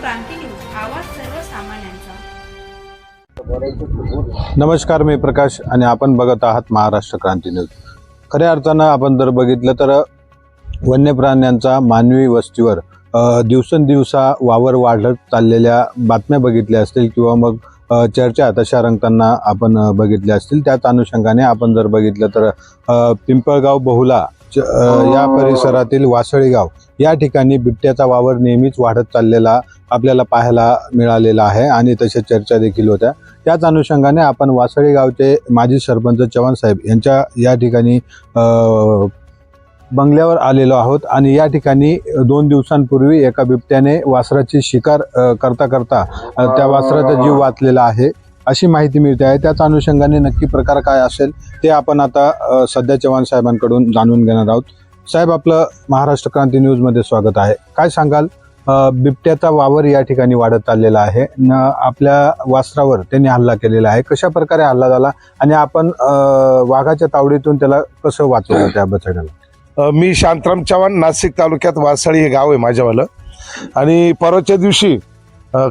क्रांती news. आवाज सर्वसामान्यांचा. नमस्कार मी प्रकाश आणि आपण बघत आहात महाराष्ट्र क्रांती न्यूज. खऱ्या अर्थानं आपण जर बघितलं तर वन्य प्राण्यांचा मानवी वस्तीवर दिवसेंदिवसा वावर वाढत चाललेल्या बातम्या बघितल्या असतील किंवा मग चर्चा तशा रंगताना आपण बघितल्या असतील. त्याच अनुषंगाने आपण जर बघितलं तर पिंपळगाव बहुला च- अ, या परिसरातील वासळी गाव या ठिकाणी बिबट्याचा वावर नेहमीच वाढत चाललेला आपल्याला पाहायला मिळालेला आहे आणि तशा चर्चा देखील होत्या. त्याच अनुषंगाने आपण वासळी गावचे माजी सरपंच चव्हाण साहेब यांच्या या ठिकाणी बंगल्यावर आलेलो आहोत आणि या ठिकाणी दोन दिवसांपूर्वी एका बिबट्याने वासराची शिकार करता करता त्या वासराचा जीव वाचलेला आहे. अशी माहिती मिळते आहे. त्याच अनुषंगाने नक्की प्रकार काय असेल ते आपण आता सध्या चव्हाण साहेबांकडून जाणून घेणार आहोत. साहेब आपलं महाराष्ट्र क्रांती न्यूजमध्ये स्वागत आहे. काय सांगाल? बिबट्याचा वावर या ठिकाणी वाढत चाललेला आहे. न आपल्या वासरावर त्यांनी हल्ला केलेला आहे. कशा प्रकारे हल्ला झाला आणि आपण वाघाच्या तावडीतून त्याला कसं वाचवलं त्या बछड्याला? मी शांतराम चव्हाण नाशिक तालुक्यात वासाळी हे गाव आहे माझ्यावालं. आणि परवाच्या दिवशी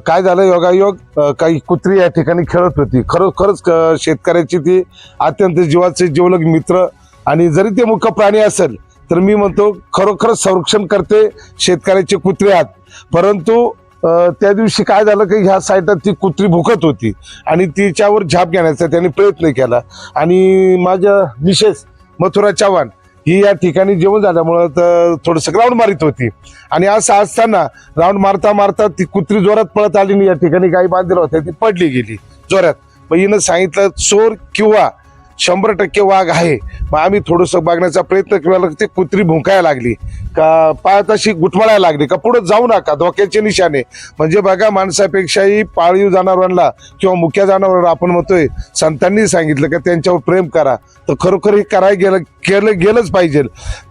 काय झालं योगायोग काही कुत्री या ठिकाणी खेळत होती. खरोखरच शेतकऱ्याची ती अत्यंत जीवाचे जीवलग मित्र आणि जरी ते मुख्य प्राणी असेल तर मी म्हणतो खरोखरच संरक्षण करते शेतकऱ्याचे कुत्रे आहात परंतु त्या दिवशी काय झालं की ह्या साईडला ती कुत्री भुकत होती आणि तिच्यावर झाप घेण्याचा त्यांनी प्रयत्न केला. आणि माझ्या मिसेस मथुरा चव्हाण ही या ठिकाणी जेवण झाल्यामुळं तर थोडंसं ग्राउंड मारित होती. आणि असं असताना राऊंड मारता मारता ती कुत्री जोरात पळत आली आणि या ठिकाणी गाई बांधलेल्या होत्या ती पडली गेली जोरात. मग हिनं सांगितलं चोर किंवा शंभर टक्के वाघ आहे. मग आम्ही थोडंसं बघण्याचा प्रयत्न केला ते कुत्री भुंकायला लागली. का पायात गुटमळायला लागली. का पुढे जाऊ नका धोक्याचे निशाणे. म्हणजे बघा माणसापेक्षाही पाळीव जनावरांना किंवा मुख्या जनावरांना आपण म्हणतोय संतांनी सांगितलं का त्यांच्यावर प्रेम करा. तर खरोखर हे करायला गेलं केलं गेलंच पाहिजे.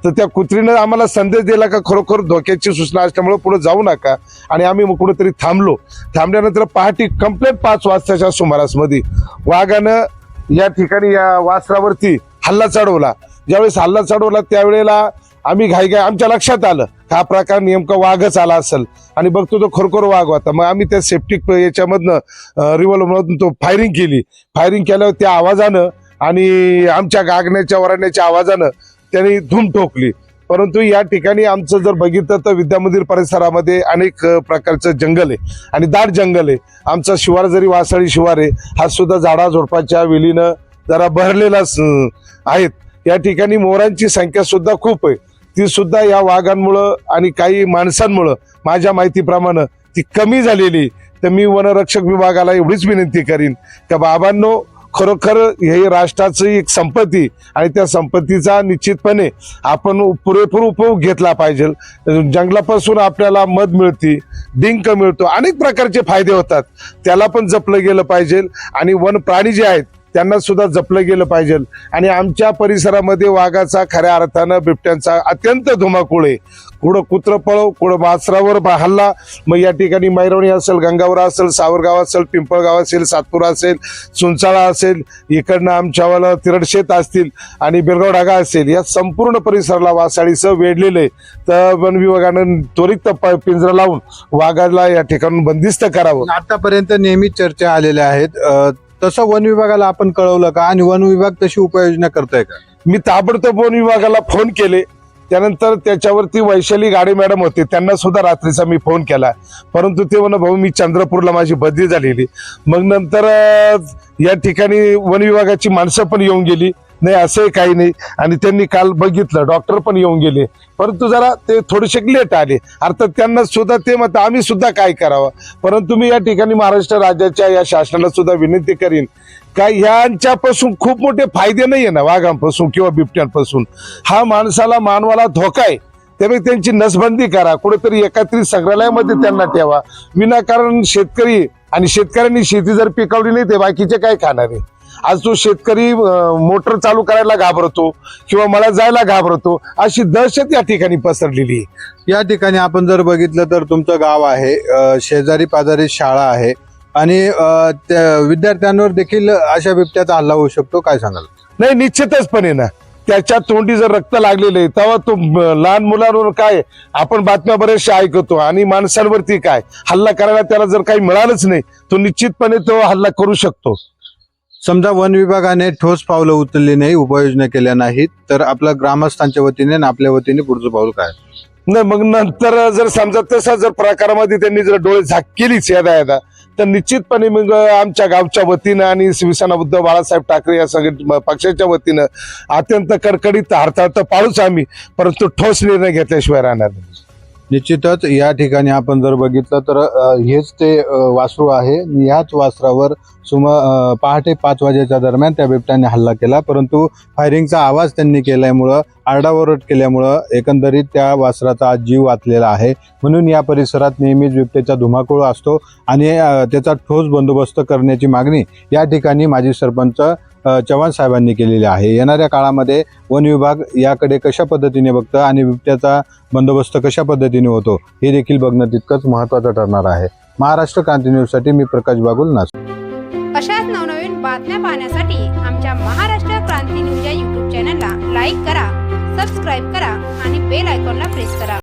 तर त्या कुत्रीनं आम्हाला संदेश दिला का खरोखर धोक्याची सूचना असल्यामुळे पुढे जाऊ नका. आणि आम्ही मग कुठेतरी थांबलो. थांबल्यानंतर पहाटे कंप्लेंट पाच वाजताच्या सुमारासमध्ये वाघानं या ठिकाणी या वासरावरती हल्ला चढवला. ज्यावेळेस हल्ला चढवला त्यावेळेला आम्ही घाई घाई आमच्या लक्षात आलं हा प्रकार नेमका वाघच आला असेल. आणि बघतो तो खरोखर वाघ होता. मग आम्ही त्या सेफ्टिक याच्यामधनं रिव्हॉल्वरमधून तो फायरिंग केली. फायरिंग केल्यावर त्या आवाजानं आणि आमच्या गागण्याच्या वरण्याच्या आवाजानं त्याने धूम ठोकली. परंतु या ठिकाणी आमचं जर बघितलं तर विद्यामंदिर परिसरामध्ये अनेक प्रकारचं जंगल आहे आणि दाट जंगल आहे. आमचा शिवार जरी वासाळी शिवार आहे हा सुद्धा झाडा झोडपाच्या वेलीनं जरा बहरलेला स- आहेत. या ठिकाणी मोरांची संख्या सुद्धा खूप आहे. ती सुद्धा या वाघांमुळं आणि काही माणसांमुळं माझ्या माहितीप्रमाणे ती कमी झालेली तर मी वनरक्षक विभागाला एवढीच विनंती करीन का बाबांनो खरोखर हे राष्ट्राची एक संपत्ती आणि त्या संपत्तीचा निश्चितपणे आपण पुरेपूर उपयोग घेतला पाहिजे. जंगलापासून आपल्याला मध मिळते डिंक मिळतो अनेक प्रकारचे फायदे होतात. त्याला पण जपलं गेलं पाहिजे आणि वन प्राणी जे आहेत त्यांना सुद्धा जपलं गेलं पाहिजे. आणि आमच्या परिसरामध्ये वाघाचा खऱ्या अर्थानं बिबट्यांचा अत्यंत धुमाकूळ आहे. कुठं कुत्र पळव कुठं वासरावर हल्ला मग या ठिकाणी मैरवणी असेल गंगावरा असेल सावरगाव असेल पिंपळगाव असेल सातपुरा असेल सुंचाळा असेल इकडनं आमच्यावाला तिरडशेत असतील आणि बिरगाव डागा असेल या संपूर्ण परिसराला वासाळीचं वेढलेलं आहे. तर वन विभागानं त्वरित प- पिंजरा लावून वाघाला या ठिकाणून बंदिस्त करावं. आतापर्यंत नेहमीच चर्चा आलेल्या आहेत. तसं वन विभागाला आपण कळवलं का? आणि वन विभाग तशी उपाययोजना करताय का? मी ताबडतोब वन विभागाला फोन केले. त्यानंतर त्याच्यावरती वैशाली गाडे मॅडम होते. त्यांना सुद्धा रात्रीचा मी फोन केला. परंतु ते म्हण भाऊ मी चंद्रपूरला माझी बदली झालेली. मग नंतर या ठिकाणी वन विभागाची माणसं पण येऊन गेली. नाही असंही काही नाही. आणि त्यांनी काल बघितलं डॉक्टर पण येऊन गेले. परंतु जरा ते थोडेसे लेट आले. अर्थात त्यांना सुद्धा ते मत आम्ही सुद्धा काय करावं? परंतु मी या ठिकाणी महाराष्ट्र राज्याच्या या शासनाला सुद्धा विनंती करीन. का ह्यांच्यापासून खूप मोठे फायदे नाही आहे ना वाघांपासून किंवा बिबट्यांपासून. हा माणसाला मानवाला धोका आहे. त्यामुळे त्यांची नसबंदी करा. कुठेतरी एकत्रित संग्रहालयामध्ये त्यांना ठेवा. विनाकारण शेतकरी आणि शेतकऱ्यांनी शेती जर पिकवली नाही ते बाकीचे काय खाणार आहे? आज तो शेतकरी मोटर चालू करायला घाबरतो किंवा मला जायला घाबरतो अशी दहशत या ठिकाणी पसरलेली आहे. या ठिकाणी आपण जर बघितलं तर तुमचं गाव आहे शेजारी पाजारी शाळा आहे आणि विद्यार्थ्यांवर देखील अशा बिबट्याचा हल्ला होऊ शकतो काय सांगाल? नाही निश्चितचपणे ना. त्याच्या तोंडी जर रक्त लागलेलं आहे तेव्हा तो लहान मुलांवर काय आपण बातम्या बऱ्याचशा ऐकतो आणि माणसांवरती काय हल्ला करायला त्याला जर काही मिळालंच नाही तो निश्चितपणे तो हल्ला करू शकतो. समजा वन विभागाने ठोस पावलं उचलली नाही उपाययोजना केल्या नाहीत तर आपल्या ग्रामस्थांच्या वतीने आणि आपल्या वतीने पुढचं पाऊल काय? नाही मग नंतर जर समजा तसा जर प्रकारामध्ये त्यांनी जर डोळे झाक केलीच यादा यादा तर निश्चितपणे मग आमच्या गावच्या वतीनं आणि शिवसेना उद्धव बाळासाहेब ठाकरे या सगळ्या पक्षाच्या वतीनं अत्यंत कडकडीत हरताळ तर पाळूच आम्ही परंतु ठोस निर्णय घेतल्याशिवाय राहणार नाही. निश्चितच या ठिकाणी आपण जर बघितलं तर हेच ते वासरू आहे. याच वासरावर सुम पहाटे पाच वाजेच्या दरम्यान त्या बिबट्याने हल्ला केला. परंतु फायरिंगचा आवाज त्यांनी केल्यामुळं आरडाओरड केल्यामुळं एकंदरीत त्या वासराचा आज जीव वाचलेला आहे. म्हणून या परिसरात नेहमीच बिबट्याचा धुमाकूळ असतो आणि त्याचा ठोस बंदोबस्त करण्याची मागणी या ठिकाणी माजी सरपंच चव्हाण साहेबांनी केलेली आहे. येणाऱ्या काळामध्ये वन विभाग याकडे कशा पद्धतीने बघतं आणि बिबट्याचा बंदोबस्त कशा पद्धतीने होतो हे देखील बघणं तितकंच महत्त्वाचं ठरणार आहे. महाराष्ट्र क्रांती न्यूजसाठी मी प्रकाश बागुल नास अशाच नवनवीन बातम्या पाहण्यासाठी आमच्या महाराष्ट्र क्रांती न्यूज या यूट्यूब चॅनलला लाईक करा सबस्क्राईब करा आणि बेल आयकॉनला प्रेस करा.